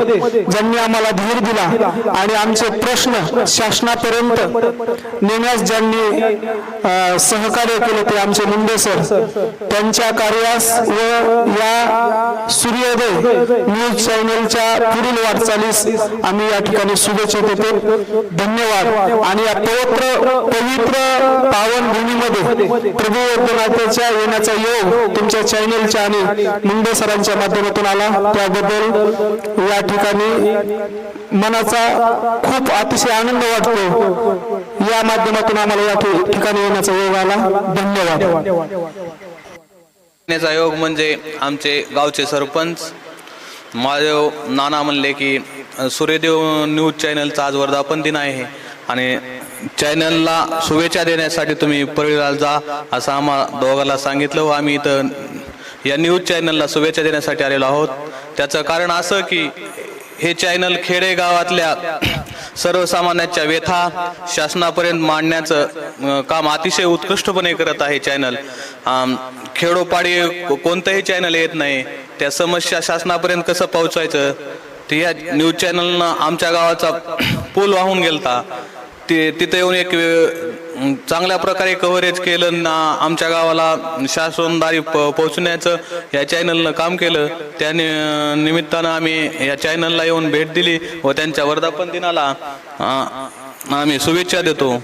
ज्यांनी आम्हाला धीर दिला आणि आमचे प्रश्न शासनापर्यंत नेण्यास ज्यांनी सहकार्य केले ते आमचे मुंडे सर. त्यांच्या कार्यास व या सूर्योदय न्यूज चॅनलच्या पुढील वाटचालीस आम्ही या ठिकाणी शुभेच्छा देतो. धन्यवाद. आणि या पवित्र पवित्र पावन भूमीमध्ये प्रभू वैद्यनाथाच्या येण्याचा योग तुमच्या चॅनलच्या आणि मुंडे सरांच्या माध्यमातून आला. त्याबद्दल या ठिकाणी मनाचा खूप अतिशय आनंद वाटतो. या माध्यमातून आम्हाला या ठिकाणी येण्याचा योग आला. धन्यवाद. येण्याचा योग म्हणजे आमचे गावचे सरपंच. महादेव नाना म्हणले की सूर्यदेव न्यूज चॅनलचा आज वर्धापन दिन आहे आणि चॅनलला शुभेच्छा देण्यासाठी तुम्ही परळीला जा असं आम्हा दोघांना सांगितलं व आम्ही इथं या न्यूज चॅनलला शुभेच्छा देण्यासाठी आलेलो आहोत. त्याचं कारण असं की हे चॅनल खेडेगावातल्या सर्वसामान्यांच्या व्यथा शासनापर्यंत मांडण्याचं काम अतिशय उत्कृष्टपणे करत आहे चॅनल. खेडोपाडी कोणतंही चॅनल येत नाही. त्या समस्या शासनापर्यंत कसं पोहोचवायचं? ते या न्यूज चॅनलनं आमच्या गावाचा पूल वाहून गेलता. ते तिथे येऊन एक चांगल्या प्रकारे कव्हरेज केलं ना आमच्या गावाला शासनदारी प- पोहोचण्याचं या चॅनलनं काम केलं. त्या नि- निमित्तानं आम्ही या चॅनलला येऊन भेट दिली व त्यांच्या वर्धापन दिनाला आम्ही शुभेच्छा देतो.